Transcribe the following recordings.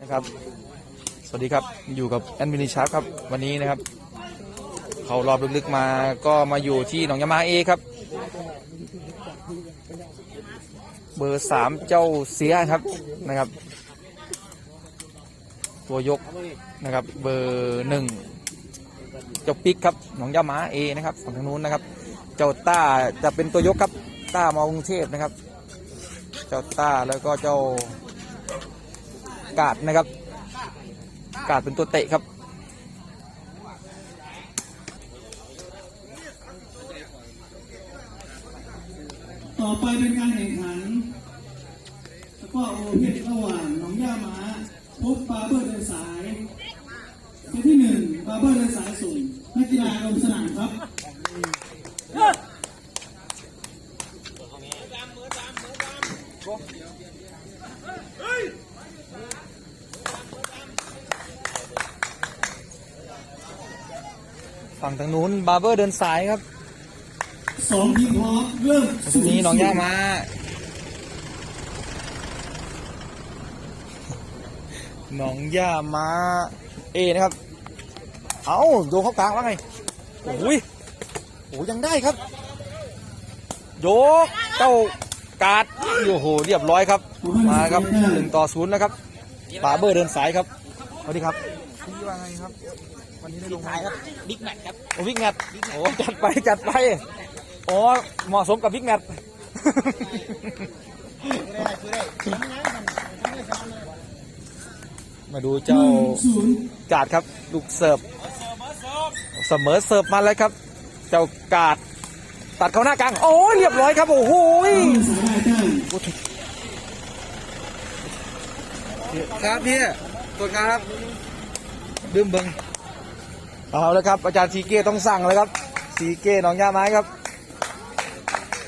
นะครับ สวัสดีครับอยู่กับแอนมินิชาร์ครับวันนี้นะครับ เขารอบลึกๆมาก็มาอยู่ที่หนองยามาเอครับ เบอร์สามเจ้าเสียครับนะครับ ตัวยกนะครับ เบอร์หนึ่งเจ้าปิกครับหนองยามาเอนะครับฝั่งทางนู้นนะครับ เจ้าต้าจะเป็นตัวยกครับต้ามากรุงเทพนะครับ เจ้าต้าแล้วก็เจ้า กาดนะครับ กาดเป็นตัวเตะครับ ต่อไปเป็นการแข่งขันแล้วก็โอเพนระหว่างหนองย่าม้าพบปาเบอร์เดินสายเซตที่หนึ่งปาเบอร์เดินสายส่งนักกีฬาลงสนามครับ ฝั่งทาง นู้นบาร์เบอร์เดินสายครับสองทีมพร้อมเริ่มตรงนี้หนองย่ามาหนองย่ามาเอนะครับ เอาโยกเข้ากลางว่าไงโอ้ยโอ้ยังได้ครับ โยกเจ้ากาดโอ้โหเรียบร้อยครับ มาครับหนึ่งต่อศูนย์แล้วครับบาร์เบอร์เดินสายครับสวัสดีครับพี่ว่าไงครับ วันนี้ได้ลงมาครับบิ๊กแมทครับโอ้วิกแมทโอ้จัดไปจัดไปอ๋อเหมาะสมกับวิกแมทมาดูหเจ้านึ่งศูนย์กาดครับลูกเสิร์ฟเสมอเสิร์ฟมาแล้วครับ เจ้ากาดตัดเข้าหน้ากลางโอ้ยเรียบร้อยครับโอ้โหยสายได้แต้มครับพี่ตัวครับดื่มเบิง เอาแล้วครับอาจารย์สีเก้ต้องสั่งเลยครับสีเก้หนองยาไม้ครับ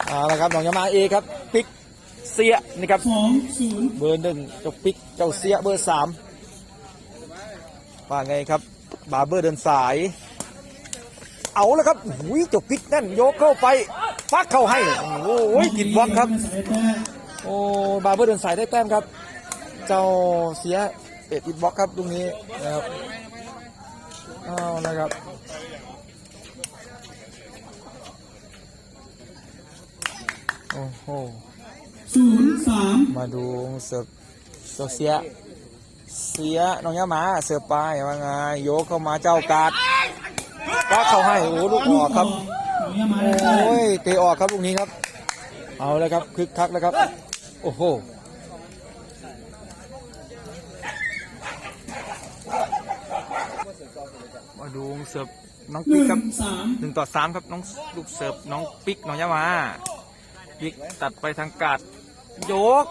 เอาละครับหนองยาไม้เอครับปิกเสียนี่ครับสองศูนย์เบอร์หนึ่งเจ้าปิกเจ้าเสียเบอร์สามว่าไงครับบาร์เบอร์เดินสาย เอาแล้วครับหุยเจ้าปิกนั่นโยกเข้าไปฟักเข้าให้โอ้ยติดบล็อกครับสายแต้มโอ้บาร์เบอร์เดินสายได้แต้มครับ เจ้าเสียเอ็ดอิดบล็อกครับตรงนี้นะครับ เอานะครับโอ้โหศูนย์สามมาดูเสิร์ฟเจ้าเสีย เสียน้องยาหมาเสิร์ฟไปว่าไงโยกเข้ามาเจ้ากาดปักเข้าให้โอ้ลูกออกครับหนองย่าม้าได้แต้มโอ้ยเตะออกครับลูกนี้ครับ เอาแล้วครับคึกคักแล้วครับ โอ้โห มาดูเสิร์ฟน้องหปิ๊นึ่กงครับสามหนึ่งต่อสามครับน้องลูกเสิร์ฟน้องปิ๊กน้องยามาปิ๊กตัดไปทางกาดโยก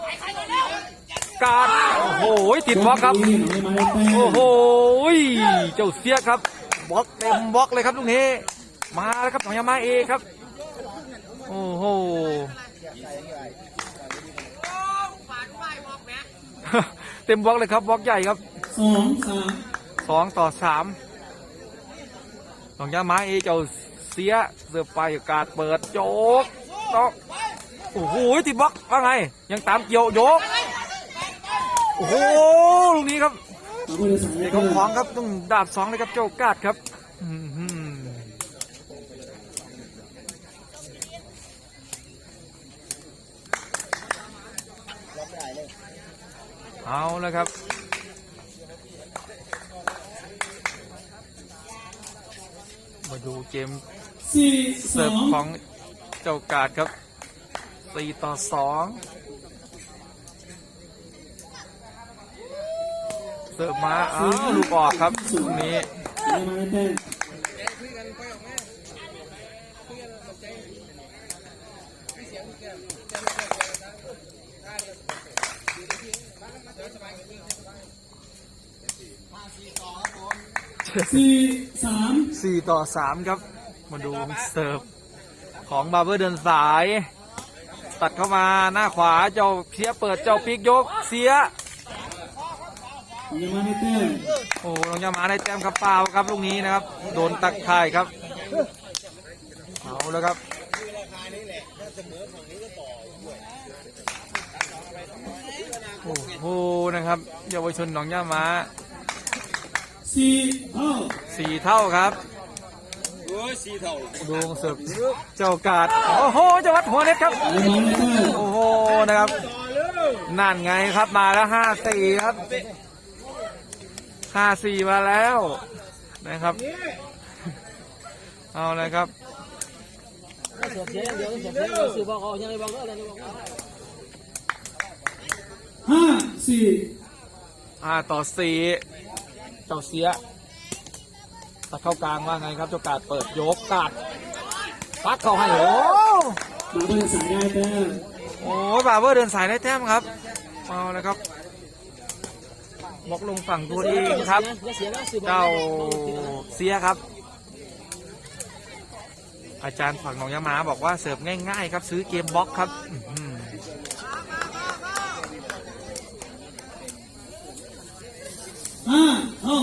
กาดโอ้โหติดบล็อกครับหนองย่าม้าได้แต้มโอ้โหเจ้าเสียครับบล็อกเต็มบล็อกเลยครับลูกนี้ มาแล้วครับหนองยามาเอครับ โอ้โหเต็มบล็อกเลยครับบล็อกใหญ่ครับสองสามสองต่อสามหน องยามาเอเจ้าเสียเสือไปการเปิดโยกตอกโอ้โหติดบล็อกว่าไง ยังตามเกี่ยวโยกโอ้โหลูกนี้ครับเอร์เดินสายได้เด็กของของครับต้องดาบสองเลยครับเจ้ากาดครับเอาแล้วครับ มาดูเกมสี่สเสิอร์ฟงของเจ้ากาดครับสี่ต่อสองเสิร์ฟมาอ้าวลูกออกครับตรงนี้หนองย่าม้าได้แต้ม สี่สามสี่ต่อสามครับ มาดูเสิร์ฟของบาร์เบอร์เดินสาย ตัดเข้ามาหน้าขวาเจ้าเสียเปิดเจ้าปีกยกเสียยังมาได้แต้มโอ้น้องยามาได้แต้มครับเปล่าครับลูกนี้นะครับ โดนตักข่ายครับเอาแล้วครับโอ้โหนะครับ เยาวชนหนองย่าม้า สี่เท่าสี่เท่าครับโอ้ยสีเท่าดูเสิร์ฟเจ้ากาดโอ้โหจะวัดหัวเน็ตครับเรียบร้อยเลยเจ้าโอ้โหนะครับนั่นไงครับมาแล้วห้าสี่ครับห้าสี่มาแล้วนะครับ เอาเลยครับเสียบเสียงเดียวเสียบเสียงเดียวสื่อบอกเอายังไงบอกก็อะไรบอกก็ห้าสี่ห้าต่อสี่ เจ้าเสียตัดเข้ากลางว่าไงครับเจ้ากาดเปิดยกกาดปักเข้าให้โอ้มาเป็นสายได้แต้มโอ้บาร์เบอร์เดินสายได้แต้มครับเอาเลยครับบล็อกลงฝั่งตัวเองครับอย่าเสียนะสื่อบอกเจ้าเสียครับ อาจารย์ฝั่งหนองยามาบอกว่าเสิร์ฟง่ายๆครับ ซื้อเกมบล็อกครับอื้อ หือห้าเท่า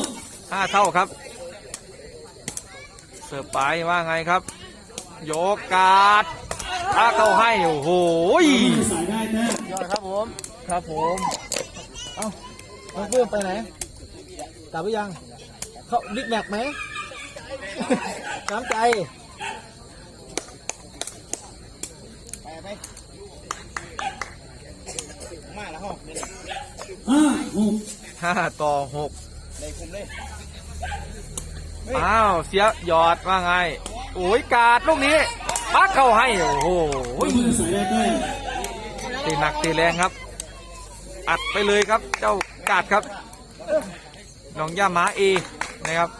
ห้าเท่าครับ เสิร์ฟไปว่าไงครับ โยกกาดถ้าเข้าให้โอ้โหยมาเป็นสายได้แต้มยอดครับผม ครับผม เอ้าน้องเพิ่มไปไหนกลับหรือยัง เขาบิ๊กแม็กไหมน้ำใจมาแล้วห้องนี่ห้าหก ห้าต่อหกในคุมเลยอ้าวเสียหยอดว่าไง โอ้ยกาดลูกนี้ปักเข้าให้ โอ้โหมาเป็นสายได้แต้มตีหนักตีแรงครับ อัดไปเลยครับ เจ้ากาดครับน้องย่าหมาเอนะครับ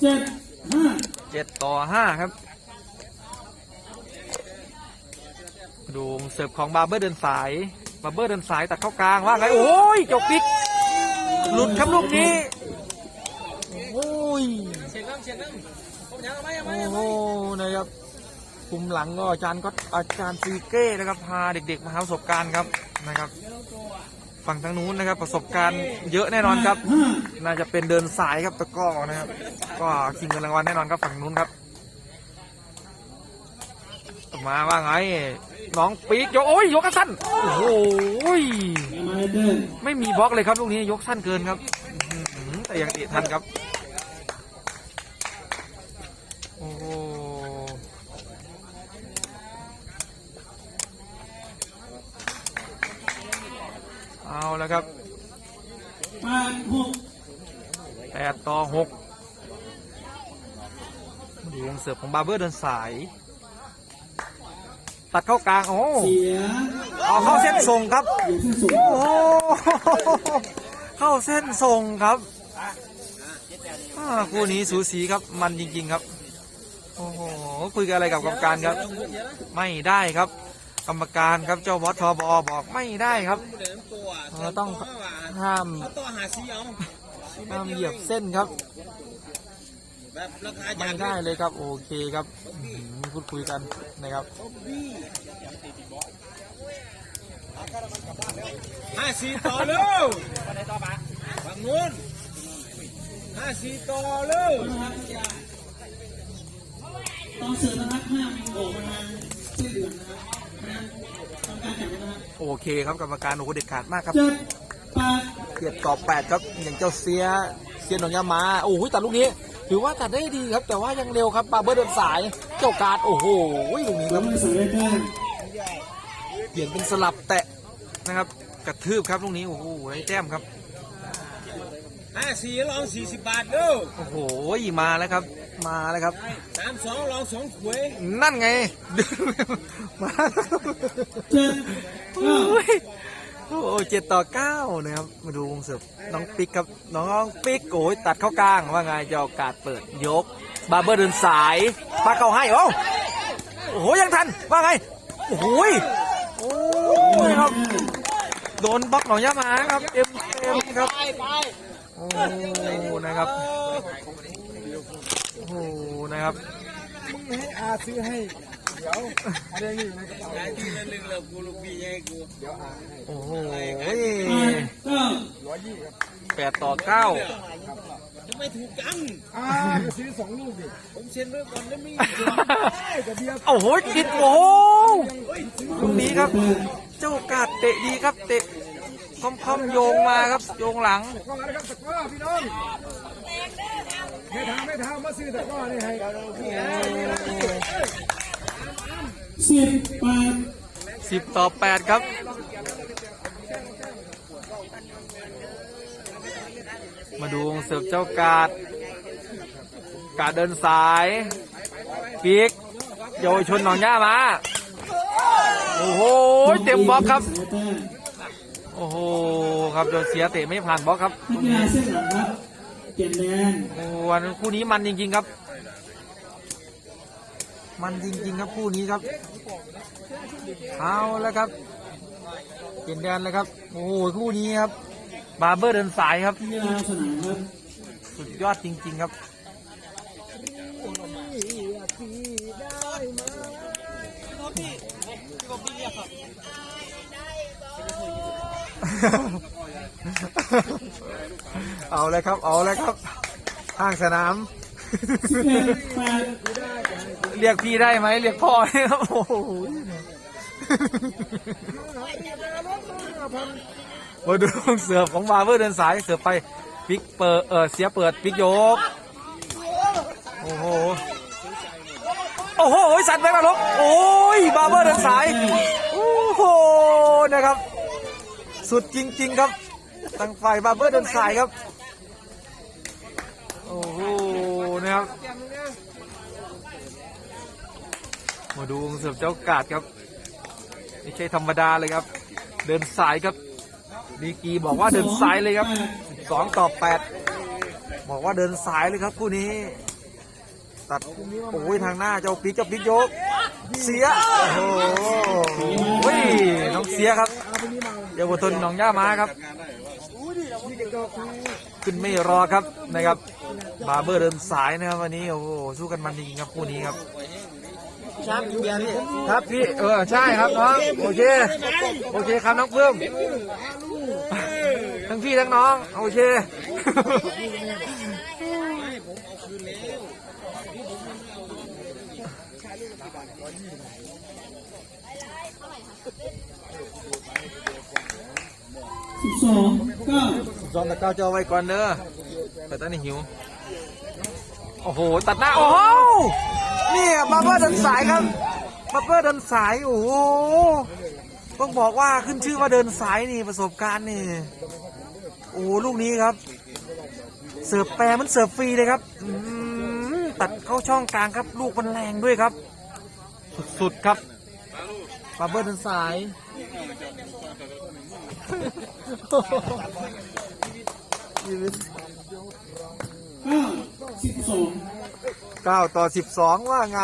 เจ็ดห้าเจ็ดต่อห้าครับ ดูเสิร์ฟของบาร์เบอร์เดินสายบาร์เบอร์เดินสายตัดเข้ากลางว่าไงโอ้ยจบปิกหลุดครับลูกนี้โอ้ยเสียงน้ำเสียงน้ำผมยังไม่ยังไม่โอ้โหนะครับคุมหลังก็อาจารย์ก็อาจารย์ซีเก้นะครับพาเด็กๆมาหาประสบการณ์ครับนะครับ ฝั่งทางนู้นนะครับ ประสบการณ์เยอะแน่นอนครับ น่าจะเป็นเดินสายครับตะก้อนะครับ ก็ชิงเงินรางวัลแน่นอนครับฝั่งนู้นครับ มาว่าไง น้องปีกยกโอ้ยยกสั้นโอ้โหยไม่มีบล็อกเลยครับลูกนี้ยกสั้นเกินครับแต่ยังติทันครับโอ้โหเอาแล้วครับแปดต่อหกดูวงเสิร์ฟของบาเบอร์เดินสาย ตัดเข้ากลางโอ้เสียเอาเข้าเส้นส่งครับอยู่ที่สูงโอ้โหเข้าเส้นส่งครับอ่าคู่นี้สูสีครับมันจริง ๆครับโอ้โหคุยกันอะไรกับกรรมการครับ ไม่ได้ครับ กรรมการครับเจ้าวัดทบบอกไม่ได้ครับเดินตัวเออต้องห้ามเอาตัวหาซีเอาห้ามเหยียบเส้นครับ แบบราคาไม่ได้เลยครับ โอเคครับอืมพูดคุยกันนะครับห้าซีต่อเร็วฝั่งนู้นห้าซีต่อเร็วตอนเสิร์ฟนะครับห้ามโอ้ประมาณสี่เดือนนะครับทำการแข่งนะครับโอเคครับกรรมการโอ้โหเด็ดขาดมากครับเจ็ดแปดเกียรติกรอบแปดครับอย่างเจ้าเสียเสียหนองยามาโอ้โหตัดลูกนี้ ถือว่าตัดได้ดีครับ แต่ว่ายังเร็วครับบาร์เบอร์เดินสายเจ้าการดโอ้โหลูกนี้คแล้รัวบไม่สายได้แต้มเปลี่ยนเป็นสลับแตะนะครับกระทืบครับลูกนี้โอ้โหได้แต้มครับห้าซีลองสี่สิบบาทเร็วโอ้โหมาแล้วครับ มาแล้วครับสามสองลองสองขวยนั่นไงมาเจ็ดเก้า โอ้เจ็ดต่อเก้านะครับ มาดูวงเสิร์ฟน้องปิ๊กครับ น้องปิ๊กโอ้ยตัดเข้ากลาง ว่าไงจะเอาการดเปิดยก บาเบอร์เดินสายปักเข้าให้โอ้โอ้โหยังทัน ว่าไง โอ้โหยโอ้ยครับโดนบล็อกหนองยามาครับเต็มเต็มครับโอ้นะครับโอ้โหนะครับซื้อให้ ได้ทีละหนึ่งแล้วกูลูกพี่ให้กูโอ้โหแปดเก้าแปดต่อเก้าไม่ถูกจังอ่าซื้อสองลูกดิผมเซ็นเรื่องก่อนแล้วมีกับเบียร์โอ้โหติดโอ้ลูกนี้ครับ เจ้ากาสเตะดีครับเตะคอมคอมๆโยงมาครับโยงหลังตะกร้อนะครับตะก้อพี่น้องไม่ทาไม่ทามาซื้อตะก้อนี่ให้ สิบแปดสิบต่อแปดครับ มาดูวงเสิร์ฟเจ้ากาด กาดเดินสายปีกเยาวชนหนองย่ามา โอ้โห เต็มบล็อกครับเสียแต้มโอ้โห ครับโดนเสียเตะไม่ผ่านบล็อกครับนักกีฬาเส้นหลังครับเปลี่ยนแดนโอ้โหวันคู่นี้มันจริงๆครับ มันจริงๆครับคู่นี้ครับเอาแล้วครับเปลี่ยนแดนเลยครับ โอ้โหคู่นี้ครับบาเบอร์เดินสายครับนักกีฬาสนามครับสุดยอดจริง ๆครับเอาเลยครับ เอาเลยครับ ข้างสนามสิบ เรียกพี่ได้ไหมเรียกพ่อได้ครับโอ้โหมาดูเสือของบาร์เบอร์เดินสายเสือไปปิกเปิดเออเสียเปิดปิกโยกโอ้โหโอ้โหสัตว์ไปมาลบโอ้ยบาร์เบอร์เดินสายโอ้โหนะครับ สุดจริง ๆครับทางฝ่ายบาร์เบอร์เดินสายครับโอ้โหนะครับ มาดูวงเสิร์ฟเจ้ากาดครับไม่ใช่ธรรมดาเลยครับ เดินสายครับดีกีบอกว่าเดินสายเลยครับสองต่อแปดบอกว่าเดินสายเลยครับคู่นี้ ตัดโอ้ยทางหน้าเจ้าปิ๊กเจ้าปิ๊กยก เสียโอ้โหเฮ้ยน้องเสียครับเยาวชนหนองย่ามาครับขึ้นไม่รอครับนะครับบาเบอร์เดินสายนะครับวันนี้โอ้โหสู้กันมันจริงครับคู่นี้ครับ ครับเบียร์นี่ครับพี่เออใช่ครับน้องโอเคโอเคครับน้องเพิ่มทั้งพี่ทั้งน้องโอเคสิบสองเก้าซองตะเก้าจะเอาไว้ก่อนเด้อแต่ตอนนี้หิว โอ้โห ตัดหน้า โอ้โห นี่บาร์เบอร์เดินสายครับบาร์เบอร์เดินสายโอ้โหต้องบอกว่าขึ้นชื่อว่าเดินสายนี่ประสบการณ์นี่โอ้โหลูกนี้ครับ เสิร์ฟแปรมันเสิร์ฟฟรีเลยครับอืมตัดเข้าช่องกลางครับ ลูกมันแรงด้วยครับ สุดๆครับบาร์เบอร์เดินสายเก้าสิบสอง 9ต่อ12ว่าไง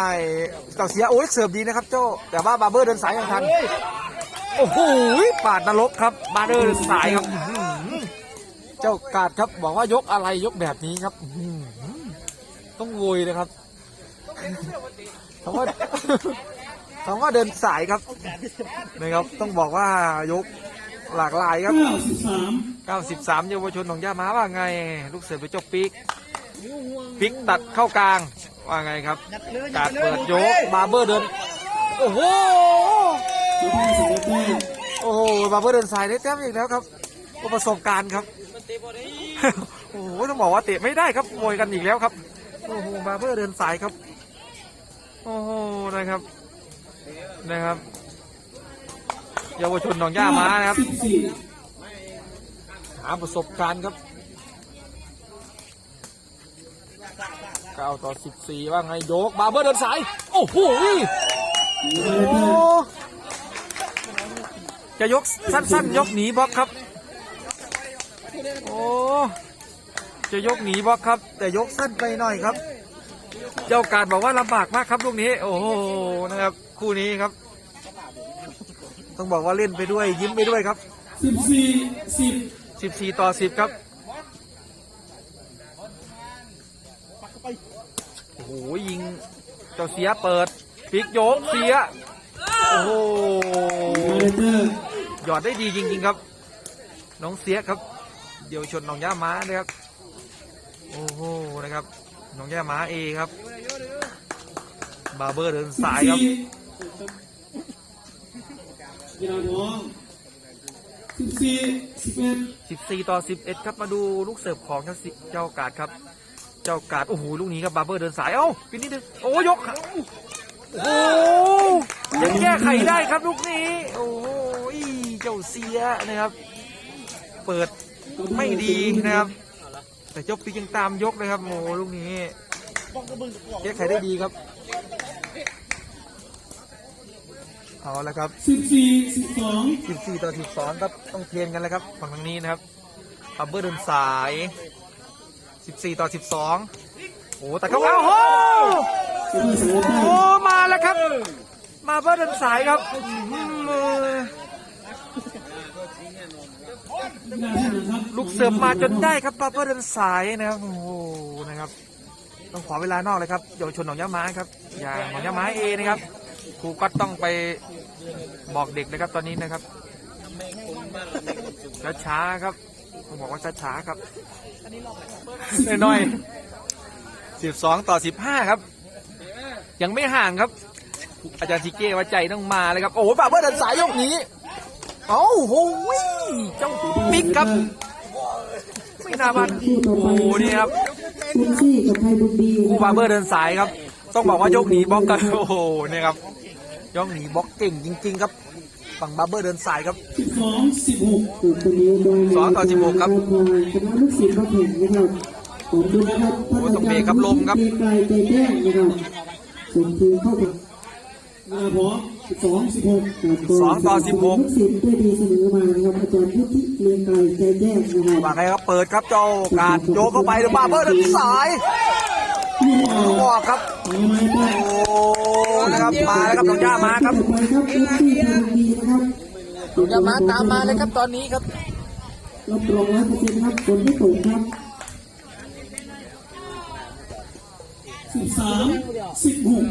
เจ้าเสียโอ้ยเสิร์ฟดีนะครับเจ้าแต่ว่าบาร์เบอร์เดินสายยังทันโอ้โหปาดนรกครับบาร์เบอร์เดินสายครับอื้อหือเจ้ากาดครับบอกว่ายกอะไรยกแบบนี้ครับอื้อหือต้องโวยนะครับคำว่าคำว่าเดินสายครับนะครับ ต้องบอกว่ายกหลากหลายครับเก้าสิบสาม93เยาวชนของย่าม้าว่าไง ลูกเสือไปจบปิก ปิกตัดเข้ากลาง ว่าไงครับ การเปิดโยกบาร์เบอร์เดิน โอ้โหสุดท้ายสองแต้มโอ้โห บาร์เบอร์เดินสายได้แต้มอีกแล้วครับโอ้ประสบการณ์ครับ โอ้โห ต้องบอกว่าเตะไม่ได้ครับมวยกันอีกแล้วครับ โอ้โห บาร์เบอร์เดินสายครับ โอ้โห นะครับ นะครับ เยาวชนหนองย่าม้านะครับสิบสี่หาประสบการณ์ครับ เก้าต่อสิบสี่ว่าไงโยก บาร์เบอร์เดินสาย โอ้โหเหลือโอ้แต้มจะยกสั้นๆ ยกหนีบล็อกครับ โอ้จะยกหนีบล็อกครับ แต่ยกสั้นไปหน่อยครับ เจ้าการบอกว่าลำบากมากครับลูกนี้ โอ้โหนะครับ คู่นี้ครับ ต้องบอกว่าเล่นไปด้วยยิ้มไปด้วยครับสิบสี่สิบสิบสี่ต่อสิบครับ โอ้โหยิง เจ้าเสียเปิดปิกโยกเสีย โอ้โหหยอดได้ดีจริง ๆ ครับ น้องเสียครับ เดี๋ยวชนน้องย่าม้านะครับ โอ้โหนะครับ น้องแย่ม้าเอครับ บาเบอร์เดินสายครับกีฬาน้องสิบสี่สิบเอ็ด14ต่อ11ครับมาดูลูกเสิร์ฟของเจ้าเจ้ากาดครับ เจ้ากาดโอ้โหลูกนี้ครับบาร์เบอร์เดินสายเอ้าปีนิดนึงโอ้ยกขาโอ้โหยังแก้ไขได้ครับลูกนี้ โอ้โหเจ้าเสียนะครับ เปิดไม่ดีนะครับ แต่เจ้าปีกยังตามยกเลยครับโอ้โหลูกนี้แก้ไขได้ดีครับเอาละครับสิบสี่สิบสอง14ต่อ12ครับต้องเทรนกันแล้วครับฝั่งทางนี้นะครับอับเบอร์เดินสาย 14 ต่อ 12 โอ้แต่เขาเอาโหจะมีสายได้โอ้มาแล้วครับ มาเบอร์เดินสายครับอื้อหือกีฬาแท่นนะครับลูกเสิร์ฟมาจนได้ครับบาเบอร์เดินสายนะครับโอ้โหนะครับ ต้องขอเวลานอกเลยครับเยาวชนหนองยะไม้ครับอย่างหนองยะไม้เอนะครับครูก็ต้องไปบอกเด็กนะครับตอนนี้นะครับช้าๆครับ ผมบอกว่าช้าๆครับน้อยๆสิบสองต่อสิบห้าครับ ยังไม่ห่างครับ อาจารย์ทิเก้ว่าใจต้องมาเลยครับ โอ้โหบาเบอร์เดินสายยกนี้ เอ้าโหยเจ้าปิ๊กครับไม่น่าบันโอ้โหนี่ครับคู่บาเบอร์เดินสายครับ ต้องบอกว่ายกหนีบล็อกกันโอ้โหเนี่ยครับยกหนีบล็อกเก่งจริง ๆ ครับ ฝั่งบาร์เบอร์เดินสายครับสิบสองสิบหกส่วนตัวนี้โดยสองต่อสิบหกครับคณะลูกศิษย์พระเพ่งนะครับขอบคุณนะครับโอ้ต้องเบรกครับลมครับเบรกไกลใจแจ้งนะครับส่งทีมเข้าไปกีฬาพร้อมสิบสองสิบหกสองต่อสิบหกลูกศิษย์ด้วยดีเสมอมานะครับอาจารย์พุทธิเกรียงไกรใจแจ้งนะครับว่าไงครับเปิดครับเจ้าการโยกเข้าไปหรือบาร์เบอร์เดินสายลูก ออกออกครับทำไมได้โอ้นะครับมาแล้วครับน้องย่ามาครับไปครับบุญซี่ไทยบุญดีนะครับน้องย่ามาตามมาเลยครับตอนนี้ครับรับรองร้อยเปอร์เซ็นต์ครับฝนไม่ตกครับสิบสามสิบหก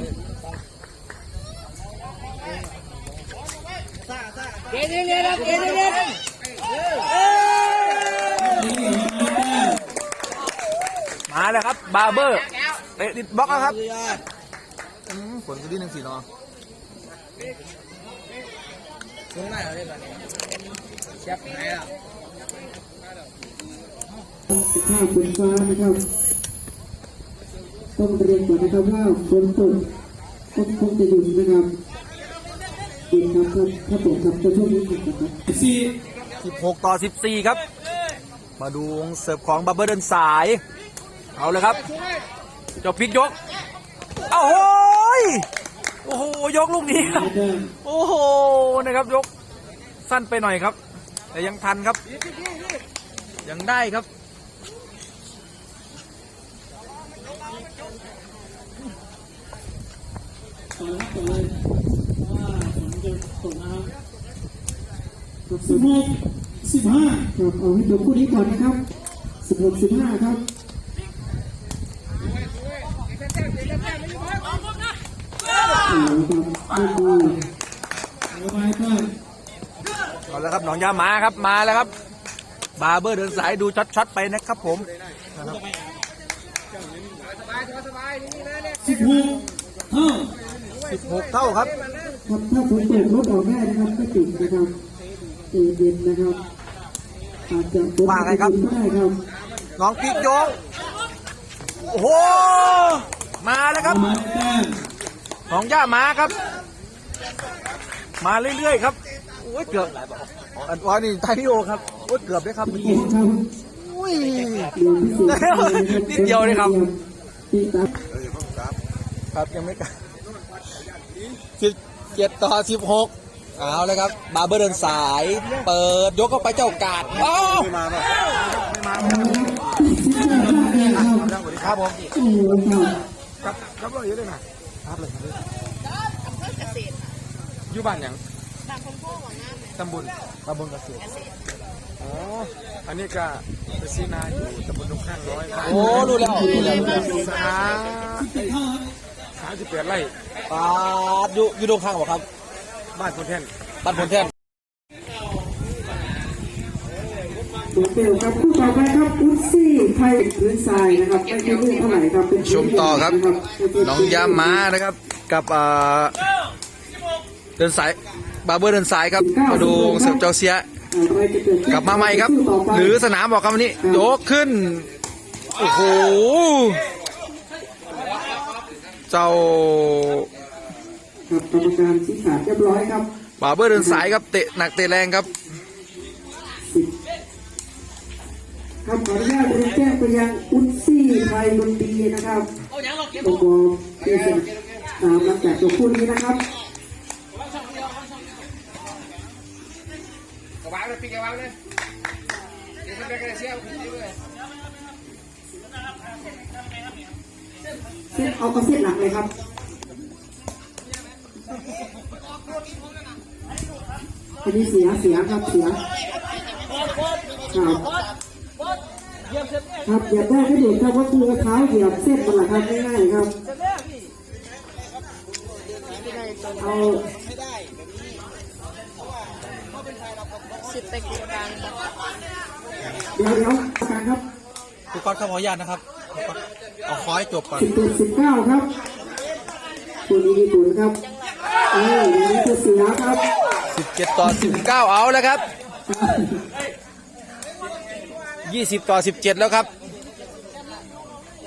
มาแล้วครับบาร์เบอร์ เตะดิดบล็อกแล้วครับอืมฝนก็ดีหนึ่งสี่นอสิบห้าฝนฟ้านะครับ ต้องเรียนก่อนนะครับว่าฝนตกก็คงจะหยุดนะครับหยุดครับถ้าถ้าตกครับจะช่วงนี้หยุดนะครับสิบสี่16ต่อ14ครับ มาดูวงเสิร์ฟของบาร์เบอร์เดินสาย เอาเลยครับ เจ้าพลิกยกเอาโหยโอ้โหยกลูกนี้ครับ โอ้โหนะครับยกสั้นไปหน่อยครับ แต่ยังทันครับ ยังได้ครับต่อเลยต่อเลยว่าฝนจะตกนะครับครับสิบหกสิบห้าครับเอาให้จบคู่นี้ก่อนนะครับสิบหกสิบห้าครับ เอาละครับไม่ดีเอาไปก็เอาแล้วครับหนองยามาครับมาแล้วครับ บาร์เบอร์เดินสายดูช็อตๆไปนะครับผมนะครับสิบหกเท่า16เท่าครับครับถ้าฝนตกรถออกได้นะครับไม่ติดนะครับเอเย็นนะครับอาจจะฝนว่าไงครับได้ครับน้องพลิกยกโอ้โหมาแล้วครับ เอามาแต้มน้องย่ามาครับ มาเรื่อยๆครับโอ้ยเกือบอันว่านี่ไทยโอครับโอ้ยเกือบด้วยครับเมื่อเห็กี้นครับอุ้ยเดี๋ยวพิเศษให้นะครับนิดเดียวเลยครับตีตับ ครับยังไม่กลับสิบเจ็ดต่อสิบหกเอาเลยครับ บาร์เบอร์เดินสาย เปิดยกเข้าไปเจ้ากาดอ้าวไม่มาป่ะไม่มาครับสวัสดีครับผมโอ้โหครับครับครับเราอยู่ด้วยนะครับเลยอยู่บ้านยังตำบลตำบลเกษตรอ๋ออันนี้ก็ไปซีนาอยู่ตำบลตรงข้างร้อยบ้านโอ้รู้แล้วรู้แล้วรู้แล้วสาสิบเท่าครับสามสิบแปดไร่ปาดอยู่อยู่ตรงข้างบ่ครับ บ้านคนแท่นบ้านพลแท่น เหมือนเดิมครับคู่ต่อไปครับอุซซี่ไทยพื้นทรายนะครับไม่ใช่ลื่นเท่าไหร่ครับเป็นชมต่อครับ น้องยามานะครับ กับอ่าเดินสายบาร์เบอร์เดินสายครับมาดูเสิร์ฟเจ้าเสียอะไรจะเกิดขึ้นกลับมาใหม่ครับคู่ต่ไปหรือสนามบอกครับวันนี้ยกขึ้น โอ้โห เจ้าครับกรรมการชี้ขาดเรียบร้อยครับบาร์เบอร์เดินสายครับเตะหนักเตะแรงครับ ครับขออนุญาตเรียนแจ้งไปยังอุซซี่ไทยดนตรีนะครับตบที่สนามหลังจากจบคู่นี้นะครับกระวางเลยปีกระวางเลยเดี๋ยวมันไปกระเชี่ยวขึ้นเลยเส้นเอากระเส้นหลักเลยครับอันนี้เสียเสียครับเสียครับ ครับอย่าได้ไม่เด็กครับว่าคือเอาเท้าเหยียบเส้นมันแหละครับง่ายๆครับเอาสิบไปกี่กลางเดี๋ยวเดี๋ยวประกันครับทุกคนขออนุญาตนะครับเอาคอยจบก่อนสิบเจ็ดสิบเก้าครับตัวนี้มีตัวนะครับเอออย่างนี้คือเสียครับ17ต่อ19เอาแล้วครับ 20ต่อ17แล้วครับ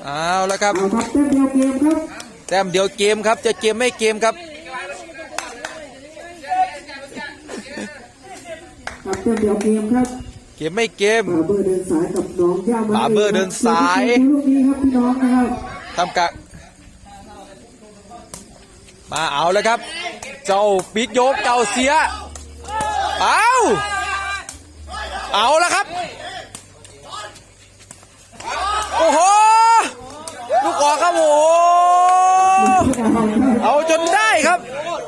เอาแล้วครับเอาครับเต้นเดียวเกมครับแต้มเดียวเกมครับจะเกมไม่เกมครับครับเต้นเดียวเกมครับเกมไม่เกมบาร์เบอร์เดินสายกับน้องย่ามาบาร์เบอร์เดินสายลูกนี้ครับพี่น้องนะครับทำกะมาเอาแล้วครับ เจ้าปิกโยกเจ้าเสียเอาเอาแล้วครับ โอ้โห ลูกออกครับโอ้โหเอาจนได้ครับครับ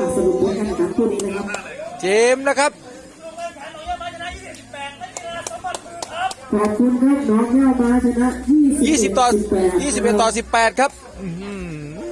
อะสรุปผลการแข่งขันคู่นี้นะครับเจมส์นะครับ ขอบคุณครับน้องย่ามาชนะ20 20ต่อ18 21ต่อ18 ครับอื้อหือ